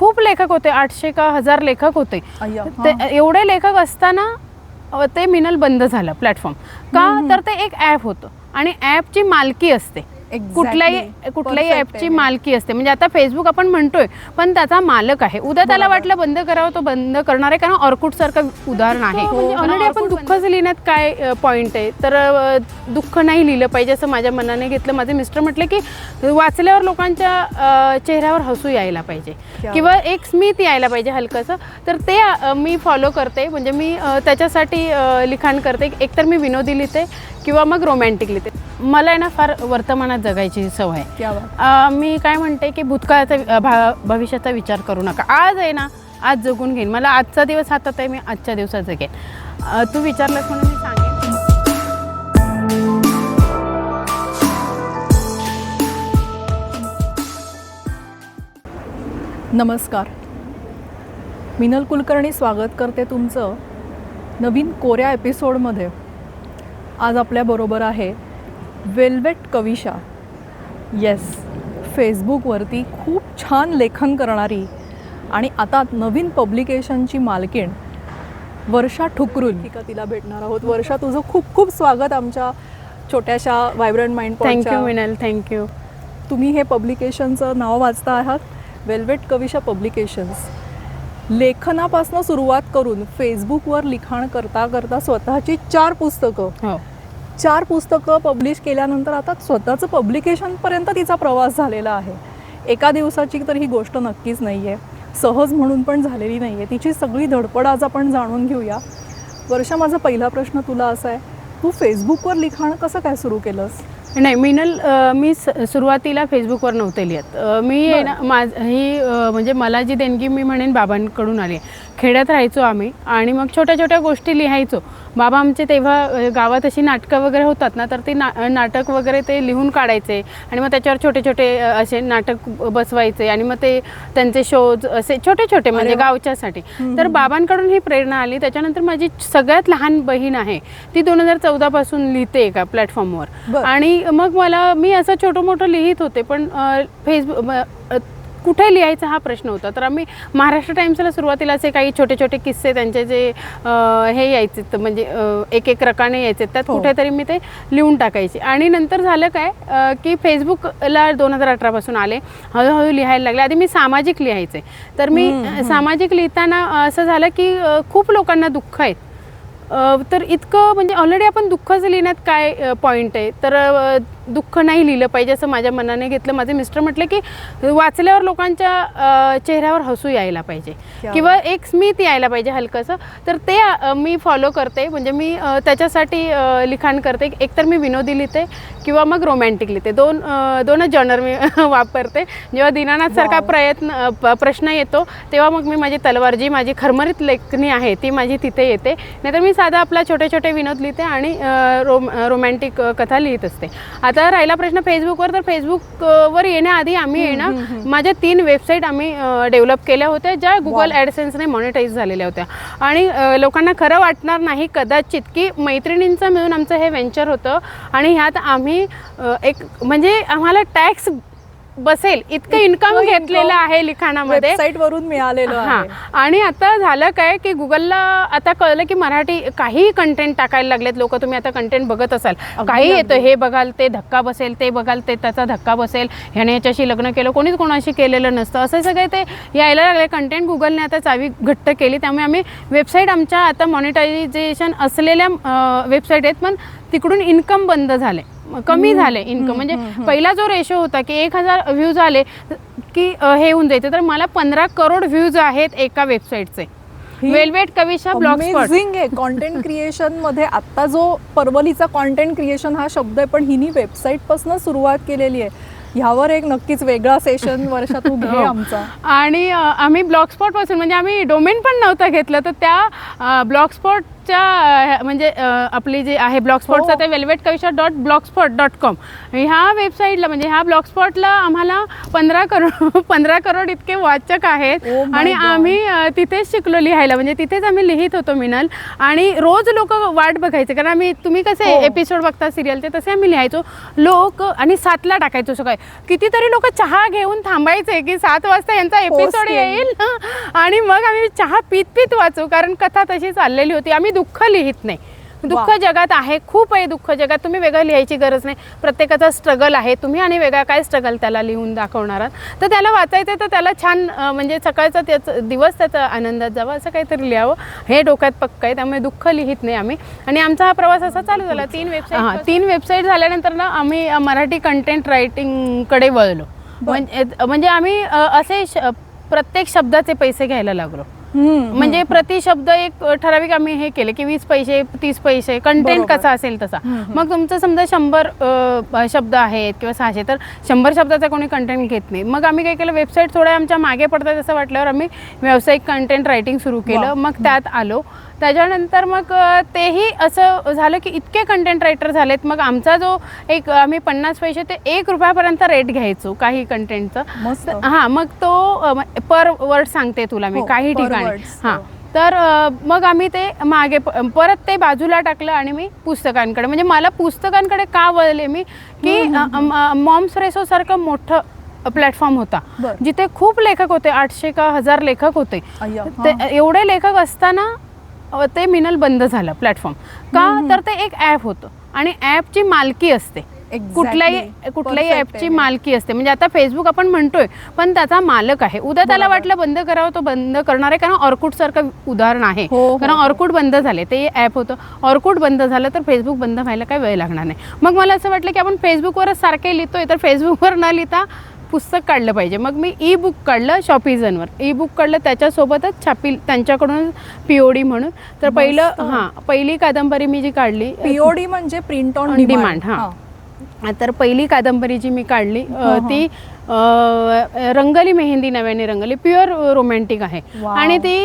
खूप लेखक होते आठशे का हजार लेखक होते. ते. एवढे लेखक असताना ते मिनल बंद झालं प्लॅटफॉर्म का? तर ते एक ॲप होतं आणि ॲपची मालकी असते. Exactly. कुठल्याही कुठल्याही ॲपची आहे. मालकी असते. म्हणजे आता फेसबुक आपण म्हणतोय पण त्याचा मालक आहे. उद्या त्याला. वाटलं बंद करावं तो बंद करणार आहे. कारण ऑर्कुट सारखं उदाहरण आहे. म्हणजे ऑलरेडी आपण दुःखच लिहिण्यात काय पॉईंट आहे? तर दुःख नाही लिहिलं पाहिजे असं माझ्या मनाने घेतलं. माझे मिस्टर म्हटले की वाचल्यावर लोकांच्या चेहऱ्यावर हसू यायला पाहिजे. किंवा एक स्मित यायला पाहिजे हलकंसं. तर ते मी फॉलो करते. म्हणजे मी त्याच्यासाठी लिखाण करते. एकतर मी विनोदी लिहिते किंवा मग रोमॅन्टिक लिहिते. मला आहे ना फार वर्तमानात जगायची सवय. आहे. क्या बात. अ, मी काय म्हणते की भूतकाळाचा अ, भा- भविष्याचा विचार करू नका. आज आहे ना आज जगून घेईन. मला आजचा दिवस हातात आहे मी आजच्या दिवसात जगेन. अ, तू विचारलंस म्हणून मी सांगेन. नमस्कार. मिनल कुलकर्णी स्वागत करते तुमचं नवीन कोऱ्या एपिसोडमध्ये आज आपल्याबरोबर आहे वेल्वेट कविशा. येस फेसबुकवरती खूप छान लेखन करणारी आणि आता नवीन पब्लिकेशनची मालकीण वर्षा ठुकरून का तिला भेटणार आहोत. वर्षा तुझं खूप खूप स्वागत आमच्या छोट्याशा vibrant mind thank you Minal thank you तुम्ही हे पब्लिकेशनचं नाव वाचता आहात वेल्वेट कविशा पब्लिकेशन्स लेखनापासून सुरुवात करून फेसबुकवर लिखाण करता करता स्वतःची चार पुस्तकं हो. चार पुस्तकं पब्लिश केल्यानंतर आता स्वतःचं पब्लिकेशनपर्यंत तिचा प्रवास झालेला आहे. एका दिवसाची तर ही गोष्ट नक्कीच नाही आहे सहज म्हणून पण झालेली नाही आहे तिची सगळी धडपड आज आपण जाणून घेऊया. वर्षा माझा पहिला प्रश्न तुला असा आहे तू फेसबुकवर लिखाण कसं काय सुरू केलंस? नाही मिनल मी स- सुरुवातीला फेसबुकवर नव्हते लिहित. मी ना माझ ही म्हणजे मला जी देणगी मी म्हणेन बाबांकडून आली. खेड्यात राहायचो आम्ही आणि मग छोट्या छोट्या गोष्टी लिहायचो. बाबा आमचे तेव्हा गावात अशी नाटकं वगैरे होतात ना तर ते ना नाटक वगैरे ते लिहून काढायचे आणि मग त्याच्यावर छोटे छोटे असे नाटक बसवायचे आणि मग ते त्यांचे शोज असे छोटे छोटे म्हणजे. गावच्यासाठी. तर बाबांकडून ही प्रेरणा आली. त्याच्यानंतर माझी सगळ्यात लहान बहीण आहे ती दोन हजार चौदा पासून लिहिते एका प्लॅटफॉर्मवर. आणि मग मला मी असं छोटं मोठं लिहित होते पण फेसबुक कुठे लिहायचा हा प्रश्न होता? तर आम्ही महाराष्ट्र टाइम्सला सुरुवातीला असे काही छोटे छोटे किस्से त्यांचे जे हे यायचे म्हणजे एक एक रकाने यायचे. त्यात हो. कुठेतरी मी ते लिहून टाकायचे. आणि नंतर झालं काय की फेसबुकला दोन हजार अठरापासून आले. हळूहळू लिहायला लागले. आधी मी सामाजिक लिहायचे. तर मी सामाजिक लिहिताना असं झालं की खूप लोकांना दुःख आहेत तर इतकं म्हणजे ऑलरेडी आपण दुःखच लिहिण्यात काय पॉईंट आहे. तर दुःख नाही लिहिलं पाहिजे असं माझ्या मनाने घेतलं. माझे मिस्टर म्हटले की वाचल्यावर लोकांच्या चेहऱ्यावर हसू यायला पाहिजे. किंवा एक स्मित यायला पाहिजे हलकंसं. तर ते मी फॉलो करते. म्हणजे मी त्याच्यासाठी लिखाण करते. एकतर मी विनोदी लिहिते किंवा मग रोमॅन्टिक लिहिते. दोन दोनच जॉनर मी वापरते. जेव्हा दीनानाथ सारखा Wow. प्रयत्न प्रश्न येतो तेव्हा मग मी माझी तलवार जी माझी खरमरीत लेखणी आहे ती माझी तिथे येते. नाहीतर मी साधा आपला छोटे छोटे विनोद लिहिते आणि रोम रोमॅन्टिक कथा लिहित असते. आता राहिला प्रश्न फेसबुकवर तर फेसबुकवर येण्याआधी आम्ही आहे ना माझ्या तीन वेबसाईट आम्ही डेव्हलप केल्या होत्या ज्या गुगल ॲडसेन्सने मॉनिटाईज झालेल्या होत्या. आणि लोकांना खरं वाटणार नाही कदाचित की मैत्रिणींचं मिळून आमचं हे व्हेंचर होतं. आणि ह्यात आम्ही एक म्हणजे आम्हाला टॅक्स बसेल इतकं इन्कम घेतलेलं आहे लिखाणामध्ये. वरून मिळालेलं हां. आणि आता झालं काय की गुगलला आता कळलं की मराठी काही कंटेंट टाकायला लागलेत लोक तुम्ही आता कंटेंट बघत असाल. काही येतं. हे बघाल ते धक्का बसेल ते बघाल ते त्याचा धक्का बसेल. ह्याने याच्याशी लग्न केलं कोणीच कोणाशी केलेलं नसतं. असं सगळे ते यायला लागले. कंटेंट गुगलने आता चावी घट्ट केली. त्यामुळे आम्ही वेबसाईट आमच्या आता मॉनिटायझेशन असलेल्या वेबसाईट आहेत पण तिकडून इन्कम बंद झाले. कमी झाले इन्कम म्हणजे पहिला जो रेशो होता की एक हजार व्ह्यूज आले की हे होऊन जायचे. तर मला पंधरा करोड व्ह्यूज आहेत एका वेबसाईटचे वेलवेट कविशा ब्लॉग आहे. कॉन्टेंट क्रिएशनमध्ये आता जो परवलीचा कॉन्टेंट क्रिएशन हा शब्द आहे पण हिनी वेबसाईटपासून सुरुवात केलेली आहे. ह्यावर एक नक्कीच वेगळा सेशन वर्षा तू घे हो. आमचा आणि आम्ही ब्लॉग स्पॉटपासून म्हणजे आम्ही डोमेन पण नव्हतं घेतलं तर त्या ब्लॉग स्पॉट ब्लॉगच्या म्हणजे आपली जी आहे ब्लॉग स्पॉटचं हो. ते velvet Kavisha dot blog spot dot com ह्या वेबसाईटला म्हणजे ह्या ब्लॉग स्पॉटला आम्हाला पंधरा करोड पंधरा करोड इतके वाचक आहेत Oh आणि. आम्ही तिथेच शिकलो लिहायला म्हणजे तिथेच आम्ही लिहित होतो मिनल आणि रोज लोक वाट बघायचे कारण आम्ही तुम्ही कसे हो. एपिसोड बघता सिरियलचे तसे आम्ही लिहायचो लोक आणि सातला टाकायचो सकाळी कितीतरी लोक चहा घेऊन थांबायचे की सात वाजता यांचा एपिसोड येईल. आणि मग आम्ही चहा पीत पीत वाचू कारण कथा तशी चाललेली होती. आम्ही दुःख लिहित नाही. दुःख. जगात आहे खूप आहे दुःख जगात. तुम्ही वेगळं लिहायची गरज नाही. प्रत्येकाचा स्ट्रगल आहे. तुम्ही आणि वेगळा काय स्ट्रगल त्याला लिहून दाखवणार आहात? तर त्याला वाचायचं तर त्याला छान म्हणजे सकाळचा त्याचा दिवस त्याचा आनंदात जावा असं काहीतरी लिहावं. हे डोक्यात पक्क आहे त्यामुळे दुःख लिहित नाही आम्ही. आणि आमचा हा प्रवास असा चालू झाला. तीन वेबसाईट हां तीन वेबसाईट झाल्यानंतर ना आम्ही मराठी कंटेंट रायटिंगकडे वळलो. म्हणजे म्हणजे आम्ही असे प्रत्येक शब्दाचे पैसे घ्यायला लागलो. म्हणजे प्रति शब्द एक ठराविक आम्ही हे केले की वीस पैसे तीस पैसे कंटेंट. कसा असेल तसा. मग तुमचं समजा शंभर शब्द आहेत किंवा सहाशे तर शंभर शब्दाचा कोणी कंटेंट घेत नाही मग आम्ही काय केलं वेबसाईट थोड्या आमच्या मागे पडतात असं वाटल्यावर आम्ही व्यावसायिक कंटेंट रायटिंग सुरू केलं. मग त्यात आलो त्याच्यानंतर मग तेही असं झालं की इतके कंटेंट रायटर झालेत. मग आमचा जो एक आम्ही पन्नास पैसे ते एक रुपयापर्यंत रेट घ्यायचो काही कंटेंटचं हां मग तो पर वर्ड सांगते तुला मी. हो, काही ठिकाणी. हां. हो. तर मग आम्ही ते मागे परत ते बाजूला टाकलं आणि मी पुस्तकांकडे म्हणजे मला पुस्तकांकडे का वळले मी? की मॉम्स रेसो सारखं मोठं प्लॅटफॉर्म होता. जिथे खूप लेखक होते आठशे का हजार लेखक होते. एवढे लेखक असताना ते मिनल बंद झालं प्लॅटफॉर्म का? तर ते एक ॲप होतं. आणि ॲपची मालकी असते. कुठल्याही कुठल्याही ॲपची आहे. मालकी असते. म्हणजे आता फेसबुक आपण म्हणतोय पण त्याचा मालक आहे. उद्या त्याला. वाटलं बंद करावं तो बंद करणार आहे. कारण ऑर्कुट सारखं उदाहरण आहे. हो, हो, कारण हो. ऑर्कुट बंद झाले. ते ॲप होतं. ऑर्कुट बंद झालं तर फेसबुक बंद व्हायला काही वेळ लागणार नाही. मग मला असं वाटलं की आपण फेसबुकवरच सारखे लिहितोय तर फेसबुकवर न लिहिता पुस्तक काढलं पाहिजे मग मी ई बुक काढलं शॉपिझनवर ई बुक काढलं त्याच्यासोबतच छापील त्यांच्याकडून पी ओ डी म्हणून तर पहिलं. हां पहिली कादंबरी मी जी काढली पीओडी म्हणजे प्रिंट ऑन demand, हां. तर पहिली कादंबरी जी मी काढली. ती रंगली मेहंदी नव्याने रंगली प्युअर रोमॅन्टिक आहे. आणि ती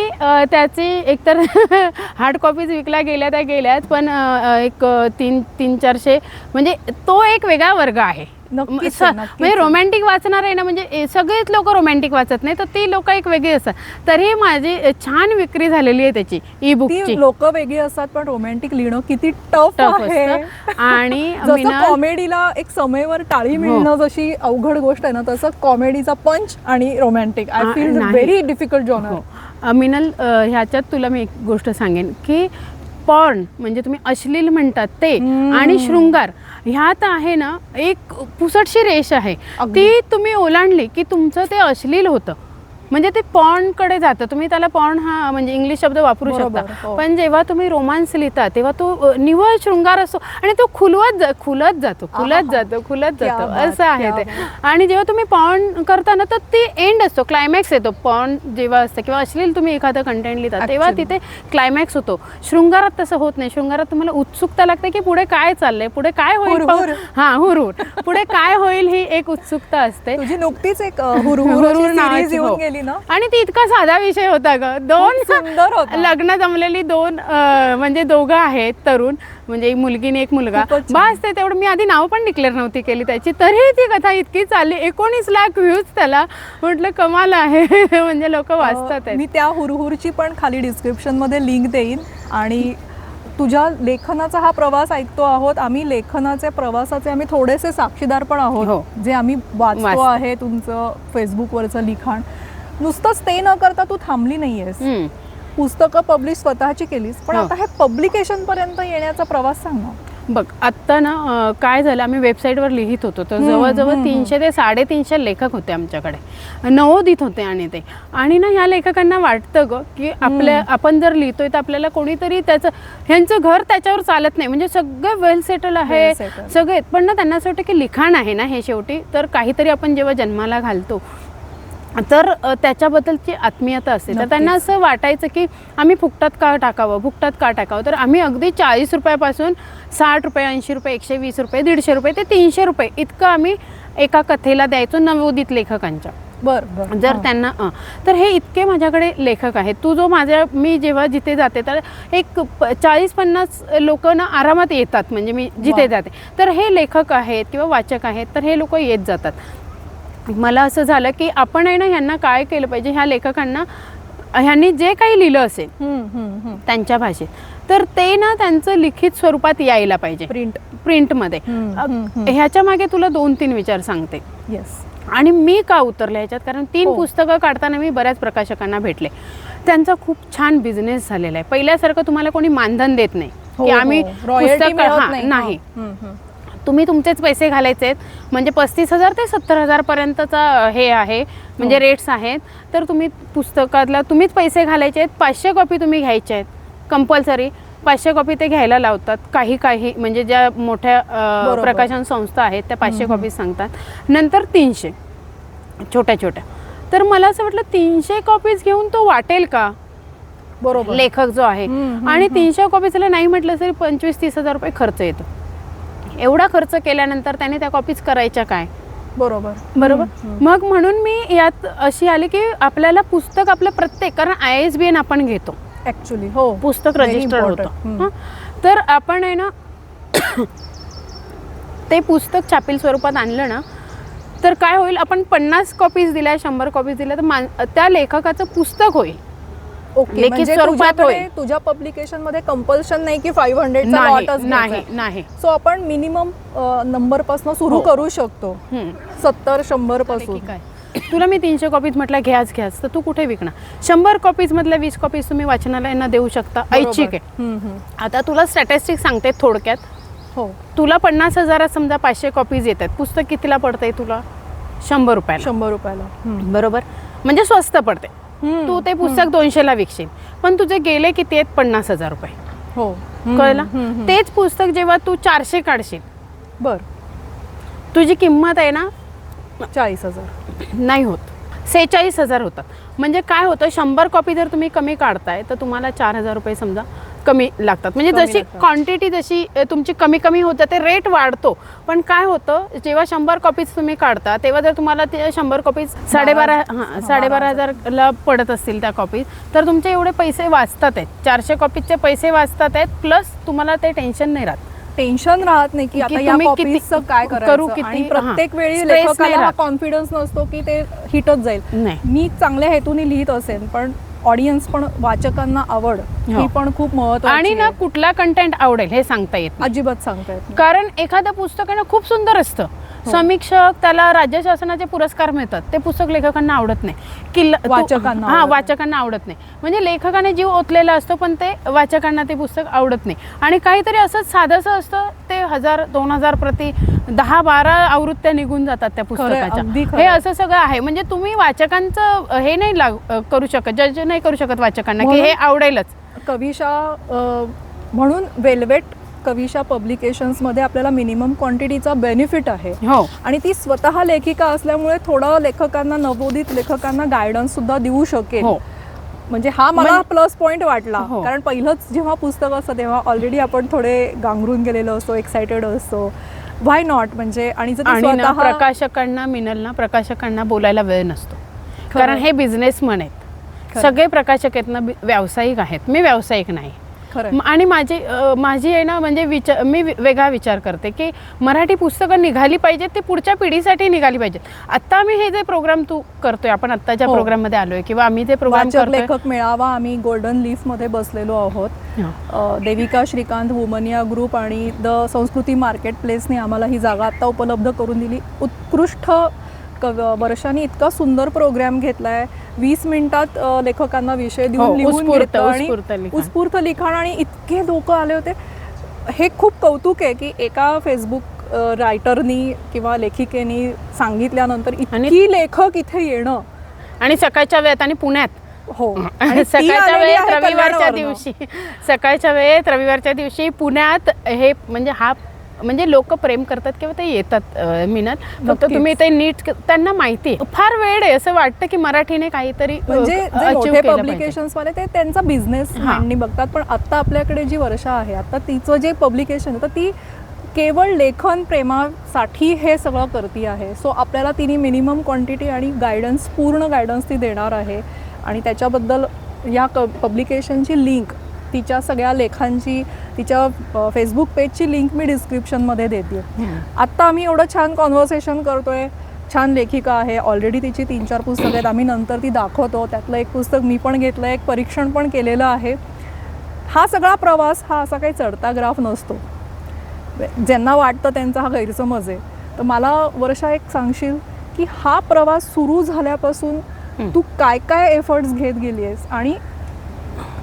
त्याची एकतर हार्ड कॉपीज विकल्या गेल्या त्या गेल्यात पण एक तीन तीन चारशे म्हणजे तो एक वेगळा वर्ग आहे म्हणजे. रोमॅन्टिक वाचणार आहे ना म्हणजे सगळेच लोक रोमॅन्टिक वाचत नाही तर ती लोक एक वेगळी असतात तरी माझी छान विक्री झालेली आहे त्याची ई बुकची ती लोक वेगळी असतात पण रोमॅन्टिक लिहिणं किती टफ आणि कॉमेडीला एक समयवर टाळी हो. मिळणं जशी अवघड गोष्ट आहे ना तसं कॉमेडीचा पंच आणि romantic I feel. Very difficult genre हो मिनल ह्याच्यात तुला मी एक गोष्ट सांगेन की पॉर्न म्हणजे तुम्ही अश्लील म्हणतात ते. आणि शृंगार ह्यात आहे ना एक पुसटशी रेष आहे. ती तुम्ही ओलांडली की तुमचं ते अश्लील होतं म्हणजे ते पॉर्नकडे जातं. तुम्ही त्याला पॉर्न हा म्हणजे इंग्लिश शब्द वापरू शकता. हो. पण जेव्हा तुम्ही रोमांस लिहिता तेव्हा तो अ, निव्वळ शृंगार असतो आणि तो खुलवत जा खुलत जातो खुलत. जातो खुलत जातो. असं आहे ते. आणि जेव्हा तुम्ही पॉर्न करता ना तर ते एंड असतो. क्लायमॅक्स येतो. पॉर्न जेव्हा असतं किंवा अश्लील तुम्ही एखादं कंटेंट लिहिता तेव्हा. तिथे क्लायमॅक्स होतो. शृंगारात तसं होत नाही. शृंगारात तुम्हाला उत्सुकता लागते की पुढे काय चाललंय पुढे काय होईल हा हुरहुर. पुढे काय होईल ही एक उत्सुकता असते. नुकतीच एक नावाची, हो. गेली ना आणि ती इतका साधा विषय होता ग दोन सुंदर होता. लग्न जमलेली दोन म्हणजे दोघं आहेत तरुण म्हणजे एक मुलगी आणि एक मुलगा. बस ते तेवढं मी आधी नाव पण डिक्लेअर नव्हती केली त्याची तरी ती कथा इतकी चालली एकोणीस लाख व्ह्यूज त्याला म्हटलं कमाल आहे म्हणजे लोक वाचतात. मी त्या हुरहुरची पण खाली डिस्क्रिप्शनमध्ये लिंक देईन आणि तुझ्या लेखनाचा हा प्रवास ऐकतो आहोत आम्ही लेखनाचे प्रवासाचे आम्ही थोडेसे साक्षीदार पण हो. आहोत जे आम्ही वाचतो वाचतो. आहे तुमचं फेसबुकवरचं लिखाण नुसतंच ते न करता तू थांबली नाहीयेस. पुस्तकं पब्लिश स्वतःची केलीस पण. आता हे पब्लिकेशन पर्यंत येण्याचा प्रवास सांग ना. बघ आत्ता ना काय झालं आम्ही वेबसाईटवर लिहित होतो तर जवळजवळ तीनशे ते साडेतीनशे लेखक होते आमच्याकडे. नवोदित होते आणि ते. आणि ना ह्या लेखकांना वाटतं ग की आपल्या आपण जर लिहितोय तर आपल्याला कोणीतरी त्याचं ह्यांचं घर त्याच्यावर चालत नाही. म्हणजे सगळं वेल सेटल आहे. सगळे. पण ना त्यांना असं वाटतं की लिखाण आहे ना हे शेवटी. तर काहीतरी आपण जेव्हा जन्माला घालतो तर त्याच्याबद्दलची आत्मीयता असते. तर. त्यांना असं वाटायचं की आम्ही फुकटात का टाकावं? फुकटात का टाकावं? तर आम्ही अगदी चाळीस रुपयापासून साठ रुपये ऐंशी रुपये एकशे वीस रुपये दीडशे रुपये ते तीनशे रुपये इतकं आम्ही एका कथेला द्यायचो नवोदित लेखकांच्या. बर बर. जर. त्यांना तर हे इतके माझ्याकडे लेखक आहेत. तू जो माझ्या मी जेव्हा जिथे जाते तर एक चाळीस पन्नास लोक ना आरामात येतात. म्हणजे मी जिथे. जाते. तर हे लेखक आहेत किंवा वाचक आहेत तर हे लोक येत जातात. मला असं झालं की आपण आहे ना ह्यांना काय केलं पाहिजे ह्या लेखकांना ह्यांनी जे काही लिहिलं असेल. त्यांच्या भाषेत तर ते ना त्यांचं लिखित स्वरूपात यायला पाहिजे. प्रिंट प्रिंटमध्ये. ह्याच्या मागे तुला दोन तीन विचार सांगते. येस आणि मी का उतरले ह्याच्यात? कारण तीन हो. पुस्तकं काढताना मी बऱ्याच प्रकाशकांना भेटले. त्यांचा खूप छान बिझनेस झालेला आहे. पहिल्यासारखं तुम्हाला कोणी मानधन देत नाही. की आम्ही पुस्तक हा, नाही. तुम्ही तुमचेच पैसे घालायचे आहेत. म्हणजे पस्तीस हजार ते सत्तर हजारपर्यंतचा हे आहे. म्हणजे हो. रेट्स आहेत. तर तुम्ही पुस्तकातला तुम्हीच पैसे घालायचे आहेत. पाचशे कॉपी तुम्ही घ्यायच्या आहेत. कंपल्सरी पाचशे कॉपी ते घ्यायला लावतात. काही काही म्हणजे ज्या मोठ्या. प्रकाशन संस्था आहेत त्या पाचशे कॉपी सांगतात. नंतर तीनशे. छोट्या छोट्या. तर मला असं वाटलं तीनशे कॉपीज घेऊन तो वाटेल का? बरोबर. लेखक जो आहे. आणि. तीनशे कॉपीजला नाही म्हटलं तरी पंचवीस तीस हजार रुपये खर्च येतो. एवढा खर्च केल्यानंतर त्याने त्या कॉपीज करायच्या काय? बरोबर. बरोबर. मग म्हणून मी यात अशी आली की आपल्याला पुस्तक आपलं प्रत्येक कारण आय एस बी एन आपण घेतो. ऍक्च्युली हो. पुस्तक रजिस्टर. होतं? तर आपण आहे ना ते पुस्तक छापील स्वरूपात आणलं ना तर काय होईल? आपण पन्नास कॉपीज दिल्या शंभर कॉपीज दिल्या तर मान त्या लेखकाचं पुस्तक होईल. ओके लिखित म्हणजे स्वरूपात तुझ्याकडे होईल. तुझ्या पब्लिकेशनमध्ये कंपल्शन नाही की फाईव्ह हंड्रेड नाही नाही नाही. सो आपण मिनिमम नंबरपासून सुरू हो. करू शकतो. सत्तर शंभरपासून. तुला मी तीनशे कॉपीज म्हटलं घ्याच घ्याच. तर तू कुठे विकणार? शंभर कॉपीज मधल्या वीस कॉपीज तुम्ही वाचनालयांना देऊ शकता. बरोबर. ऐच्छिक आहे. हम्म, हम्म. आता तुला स्टॅटिस्टिक सांगते थोडक्यात. हो. तुला पन्नास हजारात समजा पाचशे कॉपीज येतात. पुस्तक कितीला पडतंय तुला? शंभर रुपयाला. शंभर रुपयाला. हम्म. बरोबर? म्हणजे स्वस्त पडते तू ते पुस्तक दोनशेला विकशील. पण तुझे गेले किती आहेत पन्नास हजार रुपये. हो. कळलं. तेच पुस्तक जेव्हा तू चारशे काढशील. बर. तुझी किंमत आहे ना चाळीस हजार. नाही होत. सेहेचाळीस हजार होतात. म्हणजे काय होतं शंभर कॉपी जर तुम्ही कमी काढताय तर तुम्हाला चार हजार रुपये समजा कमी लागतात. म्हणजे जशी. क्वांटिटी जशी तुमची कमी कमी होत जाते रेट वाढतो. पण काय होतं जेव्हा शंभर कॉपीज तुम्ही काढता तेव्हा जर तुम्हाला ते शंभर कॉपीज साडेबारा हां साडेबारा हजारला पडत असतील त्या कॉपीज तर तुमचे एवढे पैसे वाचतात आहेत. चारशे कॉपीजचे पैसे वाचतात आहेत प्लस तुम्हाला ते टेन्शन नाही राहत. टेन्शन राहत नाही की आता या कॉपीजचं काय करू किती- प्रत्येक. वेळी लेखकाला. कॉन्फिडन्स नसतो की ते हिटच जाईल. नाही. मी चांगल्या हेतूने लिहित असेल पण ऑडियन्स पण वाचकांना आवड ही हो. पण खूप महत्वाची आणि ना. कुठला कंटेंट आवडेल हे सांगता येत. अजिबात सांगता येत. कारण एखादं पुस्तक आहे ना खूप सुंदर असतं. समीक्षक त्याला राज्य शासनाचे पुरस्कार मिळतात. ते पुस्तक लेखकांना आवडत नाही. किल्ला वाचकांना हा. वाचकांना आवडत नाही. म्हणजे लेखकाने जीव ओतलेला असतो पण ते वाचकांना ते पुस्तक आवडत नाही. आणि काहीतरी असंच साधंसं असतं ते हजार दोन हजार प्रति दहा बारा आवृत्त्या निघून जातात त्या पुस्तकाच्या. हे असं सगळं आहे. म्हणजे तुम्ही वाचकांचं हे नाही लाग करू शकत जज नाही करू शकत वाचकांना की हे आवडेलच. कविशा म्हणून वेल्वेट कविशा पब्लिकेशन्समध्ये आपल्याला मिनिमम क्वांटिटीचा बेनिफिट आहे. हो. आणि ती स्वतः लेखिका असल्यामुळे थोडं लेखकांना नवोदित लेखकांना गायडन्स सुद्धा देऊ शकेल. हो. म्हणजे हा मला म्हणजे- प्लस पॉईंट वाटला. हो. कारण पहिलंच जेव्हा पुस्तक असतं तेव्हा ऑलरेडी आपण थोडे गांगरून गेलेलो असतो एक्सायटेड असतो. व्हाय नॉट म्हणजे आणि जर आणि ना स्वतः प्रकाशकांना मिनल ना प्रकाशकांना बोलायला वेळ नसतो. खरं. कारण हे बिझनेसमन आहेत. खरं. सगळे प्रकाशक आहेत ना बि- व्यावसायिक आहेत. मी व्यावसायिक नाही. खरं आणि माझी माझी आहे ना म्हणजे विचार मी वेगळा विचार करते की मराठी पुस्तकं निघाली पाहिजेत ती पुढच्या पिढीसाठी निघाली पाहिजेत. आत्ता आम्ही हे जे प्रोग्राम तू करतोय आपण आत्ताच्या हो. प्रोग्राममध्ये आलोय किंवा आम्ही जे प्रोग्राम लेखक मेळावा आम्ही गोल्डन लीफमध्ये बसलेलो आहोत. हो. देविका श्रीकांत वुमनिया ग्रुप आणि द संस्कृती मार्केट प्लेसने आम्हाला ही जागा आता उपलब्ध करून दिली. उत्कृष्ट कव वर्षांनी इतका सुंदर प्रोग्राम घेतलाय. वीस मिनिटात लेखकांना विषय हो, देऊन लिहून उत्स्फूर्त- घेतलं आणि उत्स्फूर्त लिखाण. आणि इतके लोक आले होते. हे खूप कौतुक आहे की एका फेसबुक रायटरनी किंवा लेखिकेनी सांगितल्यानंतर इतकी लेखक इथे येणं. आणि सकाळच्या वेळेत आणि पुण्यात. हो. सकाळच्या वेळेत रविवारच्या. दिवशी. सकाळच्या वेळेत रविवारच्या दिवशी पुण्यात हे म्हणजे हा म्हणजे लोक प्रेम करतात किंवा ते येतात अं, मिनल फक्त. तुम्ही ते नीट त्यांना माहिती. फार वेळ आहे असं वाटतं की मराठीने काहीतरी म्हणजे. पब्लिकेशन्स वाले ते त्यांचा बिझनेस बघतात पण आता आपल्याकडे जी वर्षा आहे आता तिचं जे पब्लिकेशन आहे तर ती केवळ लेखन प्रेमासाठी हे सगळं करती आहे सो आपल्याला तिने मिनिमम क्वांटिटी आणि गायडन्स पूर्ण गायडन्स ती देणार आहे आणि त्याच्याबद्दल या क पब्लिकेशनची लिंक तिच्या सगळ्या लेखांची तिच्या फेसबुक पेजची लिंक मी डिस्क्रिप्शनमध्ये देते. आत्ता आम्ही एवढं छान कॉन्व्हर्सेशन करतोय. छान लेखिका आहे. ऑलरेडी तिची तीन चार पुस्तकं आहेत. आम्ही नंतर ती दाखवतो. त्यातलं एक पुस्तक मी पण घेतलं एक परीक्षण पण केलेलं आहे. हा सगळा प्रवास हा असा काही चढता ग्राफ नसतो. ज्यांना वाटतं त्यांचा हा गैरसमज आहे. तर मला वर्षा एक सांगशील की हा प्रवास सुरू झाल्यापासून. तू काय काय एफर्ट्स घेत गेली आहेस आणि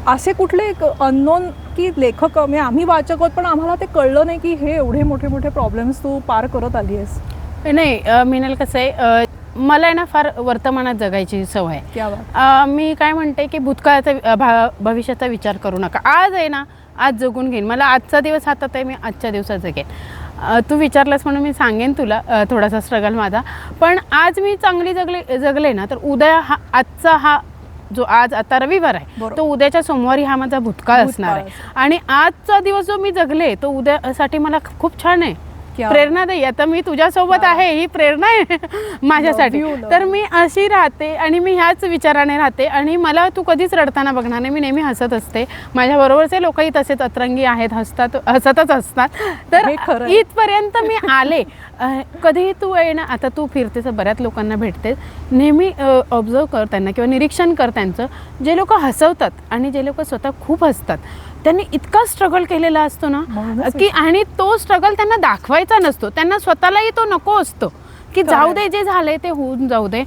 असे कुठले एक अननोन की लेखक म्हणजे आम्ही वाचक आहोत पण आम्हाला ते कळलं नाही की हे एवढे मोठे मोठे प्रॉब्लेम्स तू पार करत आली आहेस. नाही मिनल कसं आहे मला आहे ना फार वर्तमानात जगायची सवय आहे. मी काय म्हणते की भूतकाळाचा भा भविष्याचा विचार करू नका. आज आहे ना आज जगून घेईन. मला आजचा दिवस हातात आहे मी आजच्या दिवसात जगेन. तू विचारलंस म्हणून मी सांगेन तुला थोडासा स्ट्रगल माझा. पण आज मी चांगली जगले जगले ना तर उद्या हा आजचा हा जो आज आता रविवार आहे. तो उद्याच्या सोमवारी हा माझा भूतकाळ असणार आहे. आणि आजचा दिवस जो मी जगले तो उद्यासाठी मला खूप छान आहे. क्या? प्रेरणादायी आता मी तुझ्यासोबत आहे ही प्रेरणा आहे माझ्यासाठी. तर मी अशी राहते आणि मी ह्याच विचाराने राहते आणि मला तू कधीच रडताना बघणार नाही. मी नेहमी हसत असते. माझ्याबरोबरचे लोकही तसेच अतरंगी आहेत हसतात हसतच असतात. तर. इथपर्यंत मी आले. कधीही तू आहे ना आता तू फिरतेस बऱ्याच लोकांना भेटतेस. नेहमी ऑब्झर्व कर त्यांना किंवा निरीक्षण कर त्यांचं. जे लोक हसवतात आणि जे लोक स्वतः खूप हसतात. त्यांनी इतका स्ट्रगल केलेला असतो ना की आणि तो स्ट्रगल त्यांना दाखवायचा नसतो. त्यांना स्वतःलाही तो नको असतो. की जाऊ दे जे झालंय ते होऊन जाऊ दे.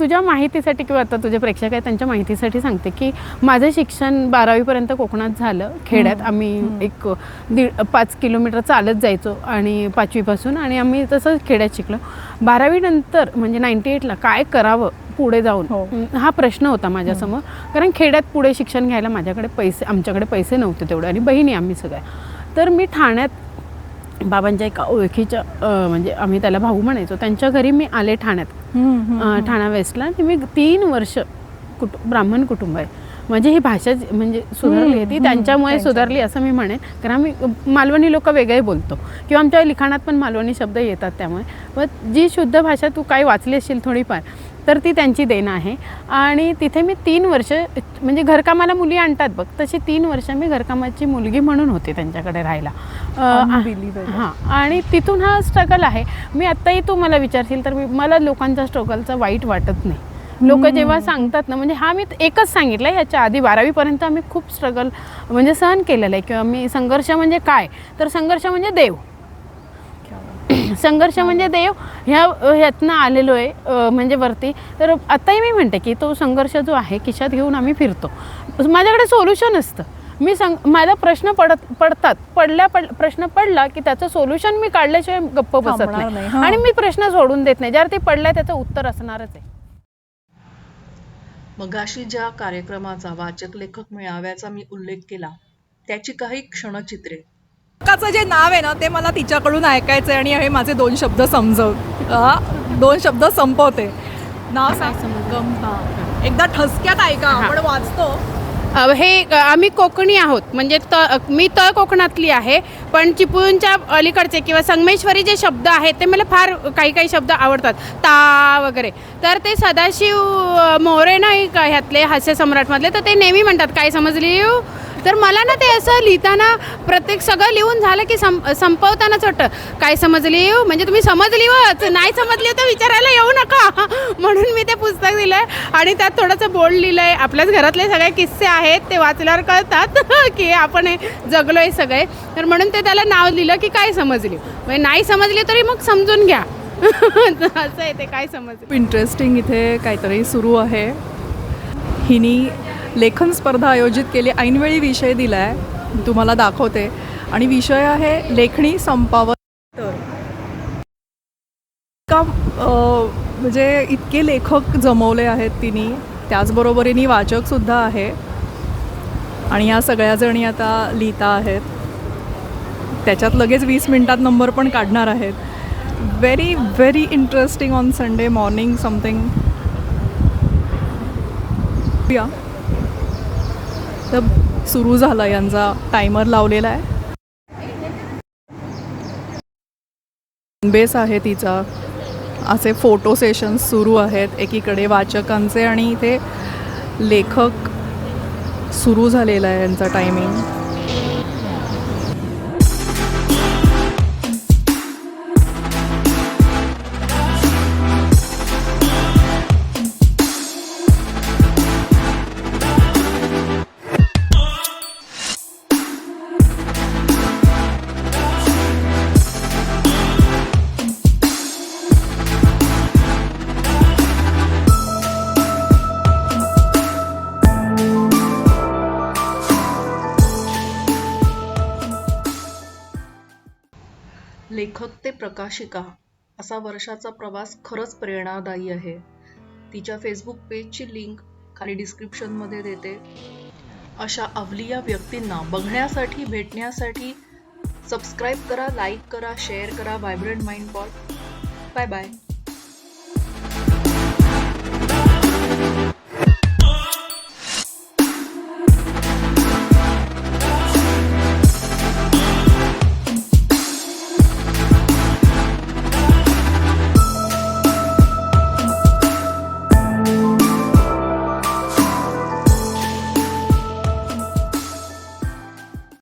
तुझ्या माहितीसाठी किंवा आता तुझे प्रेक्षक आहेत त्यांच्या माहितीसाठी सांगते की माझं शिक्षण बारावीपर्यंत कोकणात झालं. खेड्यात आम्ही एक दीड पाच किलोमीटर चालत जायचो आणि पाचवीपासून आणि आम्ही तसंच खेड्यात शिकलो. बारावीनंतर म्हणजे नाईन्टी एटला काय करावं? पुढे जाऊन. हो. हा प्रश्न होता माझ्यासमोर. कारण खेड्यात पुढे शिक्षण घ्यायला माझ्याकडे पैसे आमच्याकडे पैसे नव्हते तेवढे आणि बहिणी आम्ही सगळ्या तर मी ठाण्यात बाबांच्या एका ओळखीच्या म्हणजे आम्ही त्याला भाऊ म्हणायचो. त्यांच्या घरी मी आले ठाण्यात. ठाणा वेस्टला आणि मी तीन वर्ष कुटु ब्राह्मण कुटुंब आहे. म्हणजे ही भाषा म्हणजे सुधारली ती त्यांच्यामुळे त्यांच्या- सुधारली असं मी म्हणेन. कारण आम्ही मालवणी लोक वेगळे बोलतो. किंवा आमच्या लिखाणात पण मालवणी शब्द येतात त्यामुळे. मग जी शुद्ध भाषा तू काही वाचली असशील थोडीफार तर ती त्यांची देण आहे. आणि तिथे मी तीन वर्ष म्हणजे घरकामाला मुली आणतात बघ तशी तीन वर्ष मी घरकामाची मुलगी म्हणून होते त्यांच्याकडे राहायला. हां आणि तिथून हा स्ट्रगल आहे. मी आत्ताही तू मला विचारशील तर मी मला लोकांच्या स्ट्रगलचा वाईट वाटत नाही. लोक जेव्हा सांगतात ना म्हणजे हा मी एकच सांगितलं ह्याच्या आधी बारावीपर्यंत आम्ही खूप स्ट्रगल म्हणजे सहन केलेलं आहे. किंवा मी संघर्ष म्हणजे काय? तर संघर्ष म्हणजे देव. संघर्ष म्हणजे देव ह्या ह्यातनं आलेलो आहे म्हणजे वरती. तर आत्ताही मी म्हणते की तो संघर्ष जो आहे खिशात घेऊन आम्ही फिरतो. माझ्याकडे सोल्युशन असतं मी संग माझा प्रश्न पडत पडतात. पडल्या पड प्रश्न पडला की त्याचं सोल्युशन मी काढल्याशिवाय गप्प बसत नाही. आणि मी प्रश्न सोडून देत नाही. ज्यावर ते पडलाय त्याचं उत्तर असणारच आहे. मगाशी ज्या कार्यक्रमाचा वाचक लेखक मेळाव्याचा मी उल्लेख केला त्याची काही क्षणचित्रे. लेखकाचं जे नाव आहे ना ते मला तिच्याकडून ऐकायचं आहे आणि हे माझे दोन शब्द समजव दोन शब्द संपवते. नाव सांग. एकदा ठसक्यात ऐका. आपण वाचतो. अ, हे अ, आम्ही कोकणी आहोत. म्हणजे त मी तळ कोकणातली आहे पण चिपळूणच्या अलीकडचे किंवा संगमेश्वरी जे शब्द आहेत ते मला फार काही काही शब्द आवडतात. ता वगैरे. तर ते सदाशिव अ, मोरे नाही का ह्यातले हास्य सम्राटमधले? तर ते नेहमी म्हणतात काय समजली तर मला ना ते असं लिहिताना प्रत्येक सगळं लिहून झालं की सं संपवतानाच वाटतं. काय समजली? म्हणजे तुम्ही समजली वच नाही समजली तर विचारायला येऊ नका. म्हणून मी ते पुस्तक दिलं आहे आणि त्यात थोडंसं बोर्ड लिहिलं आहे आपल्याच घरातले सगळे किस्से आहेत ते वाचल्यावर कळतात की आपण हे जगलो आहे सगळे. तर म्हणून ते त्याला नाव लिहिलं की काय समजली? म्हणजे नाही समजली तरी मग समजून घ्या. असं आहे ते काय समज इंटरेस्टिंग इथे काहीतरी सुरू आहे. हिनी लेखन स्पर्धा आयोजित केली. ऐनवेळी विषय दिला आहे तुम्हाला दाखवते. आणि विषय आहे लेखणी संपावर. तर का म्हणजे इतके लेखक जमवले आहेत तिने. त्याचबरोबरीने वाचकसुद्धा आहे. आणि या सगळ्या जणी आता लिहिता आहेत. त्याच्यात लगेच वीस मिनटात नंबर पण काढणार आहेत. Very very interesting on Sunday morning something या. तर सुरू झाला यांचा टायमर लावलेला आहे. बेस आहे तिचा. असे फोटो सेशन्स सुरू आहेत. एकीकडे वाचकांचे आणि इथे लेखक सुरू झालेला आहे यांचा टायमिंग प्रकाशिका असा वर्षाचा प्रवास खरंच प्रेरणादायी आहे. तिच्या फेसबुक पेजची लिंक खाली डिस्क्रिप्शनमध्ये देते. अशा अवलिया व्यक्तींना बघण्यासाठी भेटण्यासाठी सबस्क्राईब करा लाईक करा शेअर करा vibrant mind pot bye bye